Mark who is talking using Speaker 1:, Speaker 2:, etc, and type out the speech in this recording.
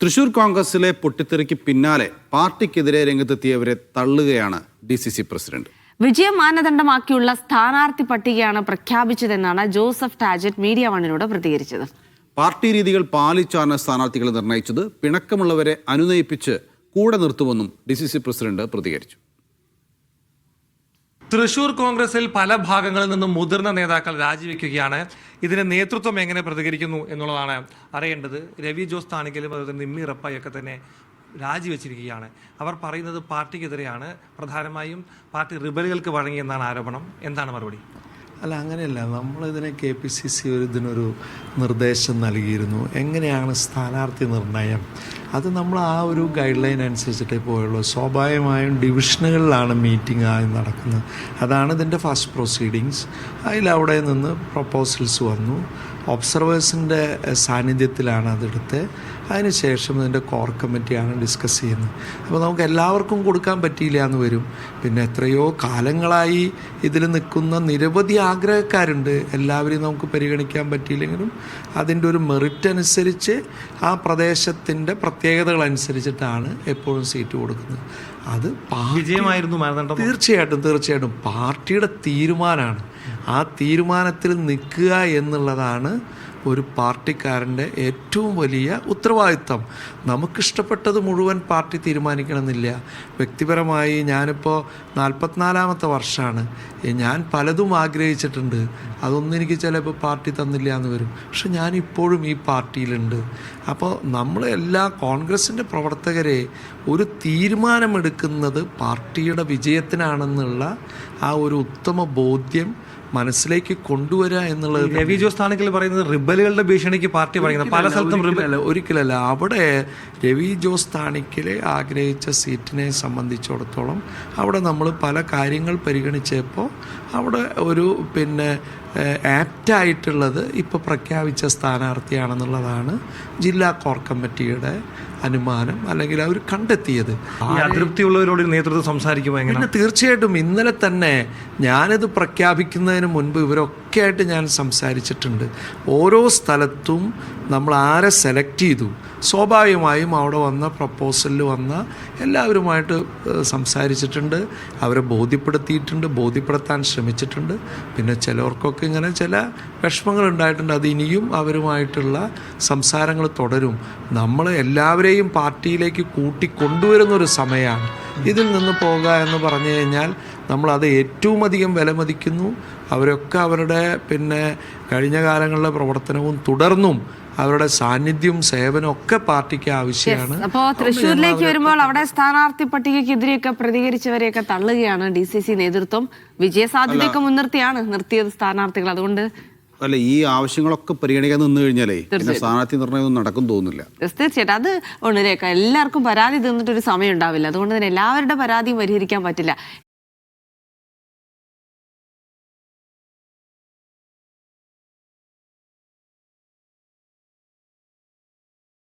Speaker 1: തൃശൂർ കോൺഗ്രസിലെ പൊട്ടിത്തെറിക്ക് പിന്നാലെ പാർട്ടിക്കെതിരെ രംഗത്തെത്തിയവരെ തള്ളുകയാണ് ഡി സി സി പ്രസിഡന്റ്.
Speaker 2: വിജയം മാനദണ്ഡമാക്കിയുള്ള സ്ഥാനാർത്ഥി പട്ടികയാണ് പ്രഖ്യാപിച്ചതെന്നാണ് ജോസഫ് ടാജറ്റ് മീഡിയ വണ്ണിനോട് പ്രതികരിച്ചത്.
Speaker 1: പാർട്ടി രീതികൾ പാലിച്ചാണ് സ്ഥാനാർത്ഥികളെ നിർണയിച്ചത്. പിണക്കമുള്ളവരെ അനുനയിപ്പിച്ച് കൂടെ നിർത്തുമെന്നും ഡി സി സി പ്രസിഡന്റ് പ്രതികരിച്ചു.
Speaker 3: തൃശൂർ കോൺഗ്രസിൽ പല ഭാഗങ്ങളിൽ നിന്നും മുതിർന്ന നേതാക്കൾ രാജിവെക്കുകയാണ്. ഇതിന് നേതൃത്വം എങ്ങനെ പ്രതികരിക്കുന്നു എന്നുള്ളതാണ് അറിയേണ്ടത്. രവി ജോസ് താണെങ്കിലും അതുപോലെ നിമ്മി റപ്പായൊക്കെ തന്നെ രാജിവെച്ചിരിക്കുകയാണ്. അവർ പറയുന്നത് പാർട്ടിക്കെതിരെയാണ്. പ്രധാനമായും പാർട്ടി റിബലുകൾക്ക് വഴങ്ങിയെന്നാണ് ആരോപണം. എന്താണ് മറുപടി?
Speaker 4: അല്ല അങ്ങനെയല്ല. നമ്മളിതിനെ കെ പി സി സി ഒരു ഇതിനൊരു നിർദ്ദേശം നൽകിയിരുന്നു. എങ്ങനെയാണ് സ്ഥാനാർത്ഥി നിർണയം? അത് നമ്മൾ ആ ഒരു ഗൈഡ് ലൈൻ അനുസരിച്ചിട്ടേ പോയുള്ളൂ. സ്വാഭാവികമായും ഡിവിഷനുകളിലാണ് മീറ്റിംഗ് ആയി നടക്കുന്നത്. അതാണ് ഇതിന്റെ ഫസ്റ്റ് പ്രൊസീഡിങ്സ് അതിലവിടെ നിന്ന് പ്രപ്പോസൽസ് വന്നു. ഒബ്സർവേഴ്സിന്റെ സാന്നിധ്യത്തിലാണ് അതെടുത്ത്. അതിനുശേഷം ഇതിന്റെ കോർ കമ്മിറ്റിയാണ് ഡിസ്കസ് ചെയ്യുന്നത്. അപ്പോൾ നമുക്ക് എല്ലാവർക്കും കൊടുക്കാൻ പറ്റിയില്ല എന്ന് വരും. പിന്നെ എത്രയോ കാലങ്ങളായി ഇതിൽ നിൽക്കുന്ന നിരവധി ആഗ്രഹക്കാരുണ്ട്. എല്ലാവരെയും നമുക്ക് പരിഗണിക്കാൻ പറ്റിയില്ലെങ്കിലും അതിന്റെ ഒരു മെറിറ്റ് അനുസരിച്ച് ആ പ്രദേശത്തിന്റെ പ്രത്യേകതകൾ അനുസരിച്ചിട്ടാണ് എപ്പോഴും സീറ്റ് കൊടുക്കുന്നത്. അത്
Speaker 3: വിജയമായിരുന്നു
Speaker 4: തീർച്ചയായിട്ടും തീർച്ചയായിട്ടും. പാർട്ടിയുടെ തീരുമാനമാണ്. ആ തീരുമാനത്തിൽ നിൽക്കുക എന്നുള്ളതാണ് ഒരു പാർട്ടിക്കാരന്റെ ഏറ്റവും വലിയ ഉത്തരവാദിത്തം. നമുക്കിഷ്ടപ്പെട്ടത് മുഴുവൻ പാർട്ടി തീരുമാനിക്കണമെന്നില്ല. വ്യക്തിപരമായി ഞാനിപ്പോൾ നാൽപ്പത്തിനാലാമത്തെ വർഷമാണ്. ഞാൻ പലതും ആഗ്രഹിച്ചിട്ടുണ്ട്. അതൊന്നും എനിക്ക് ചിലപ്പോൾ പാർട്ടി തന്നില്ല എന്ന് വരും. പക്ഷെ ഞാനിപ്പോഴും ഈ പാർട്ടിയിലുണ്ട്. അപ്പോൾ നമ്മൾ എല്ലാ കോൺഗ്രസിന്റെ പ്രവർത്തകരെ ഒരു തീരുമാനമെടുക്കുന്നത് പാർട്ടിയുടെ വിജയത്തിനാണെന്നുള്ള ആ ഒരു ഉത്തമ ബോധ്യം മനസ്സിലേക്ക് കൊണ്ടുവരിക എന്നുള്ളത്
Speaker 3: രവി ജോസ് ആണെങ്കിൽ പറയുന്നത് റിബലുകളുടെ ഭീഷണിക്ക് പാർട്ടി പറയുന്നത്. പല സ്ഥലത്തും റിബൽ
Speaker 4: ഒരിക്കലല്ല ഒരിക്കലല്ല. അവിടെ രവി ജോസ് താണിക്കലെ ആഗ്രഹിച്ച സീറ്റിനെ സംബന്ധിച്ചിടത്തോളം അവിടെ നമ്മൾ പല കാര്യങ്ങൾ പരിഗണിച്ചപ്പോൾ അവിടെ ഒരു പിന്നെ ആപ്റ്റായിട്ടുള്ളത് ഇപ്പോൾ പ്രഖ്യാപിച്ച സ്ഥാനാർത്ഥിയാണെന്നുള്ളതാണ് ജില്ലാ കോർ കമ്മിറ്റിയുടെ അനുമാനം അല്ലെങ്കിൽ അവർ കണ്ടെത്തിയത്.
Speaker 3: അതൃപ്തിയുള്ളവരോട് നേതൃത്വം സംസാരിക്കുമ്പോൾ
Speaker 4: പിന്നെ തീർച്ചയായിട്ടും ഇന്നലെ തന്നെ ഞാനിത് പ്രഖ്യാപിക്കുന്നതിന് മുൻപ് ഇവരൊക്കെ ആയിട്ട് ഞാൻ സംസാരിച്ചിട്ടുണ്ട്. ഓരോ സ്ഥലത്തും നമ്മൾ ആരെ സെലക്ട് ചെയ്തു. സ്വാഭാവികമായും അവിടെ വന്ന പ്രപ്പോസലിൽ വന്ന എല്ലാവരുമായിട്ട് സംസാരിച്ചിട്ടുണ്ട്. അവരെ ബോധ്യപ്പെടുത്തിയിട്ടുണ്ട് ബോധ്യപ്പെടുത്താൻ ശ്രമിച്ചിട്ടുണ്ട്. പിന്നെ ചിലവർക്കൊക്കെ ഇങ്ങനെ ചില വിഷമങ്ങൾ ഉണ്ടായിട്ടുണ്ട്. അത് ഇനിയും അവരുമായിട്ടുള്ള സംസാരങ്ങൾ തുടരും. നമ്മൾ എല്ലാവരെയും പാർട്ടിയിലേക്ക് കൂട്ടിക്കൊണ്ടുവരുന്നൊരു സമയമാണ്. ഇതിൽ നിന്ന് പോകുക എന്ന് പറഞ്ഞു കഴിഞ്ഞാൽ നമ്മളത് അത് ഏറ്റവും അധികം വിലമതിക്കുന്നു അവരൊക്കെ അവരുടെ പിന്നെ കഴിഞ്ഞ കാലങ്ങളിലെ പ്രവർത്തനവും തുടർന്നും അവരുടെ സാന്നിധ്യവും സേവനവും ഒക്കെ പാർട്ടിക്ക് ആവശ്യമാണ്.
Speaker 2: അപ്പോൾ തൃശ്ശൂരിലേക്ക് വരുമ്പോൾ അവിടെ സ്ഥാനാർത്ഥി പട്ടികയ്ക്കെതിരെയൊക്കെ പ്രതികരിച്ചവരെയൊക്കെ തള്ളുകയാണ്. ഡി സി സി നേതൃത്വം വിജയസാധ്യതയൊക്കെ മുൻനിർത്തിയാണ് നിർത്തിയത് സ്ഥാനാർത്ഥികൾ. അതുകൊണ്ട്
Speaker 1: അല്ല ഈ ആവശ്യങ്ങളൊക്കെ പരിഗണിക്കാൻ നിന്ന് കഴിഞ്ഞാലേ പിന്നെ സ്ഥാനാർത്ഥി നിർണയം നടക്കും തോന്നുന്നില്ല.
Speaker 2: തീർച്ചയായിട്ടും. അത് ഉണരേക്ക എല്ലാവർക്കും പരാതി തീർന്നിട്ടൊരു സമയം ഉണ്ടാവില്ല അതുകൊണ്ട് തന്നെ എല്ലാവരുടെ പരാതിയും പരിഹരിക്കാൻ പറ്റില്ല.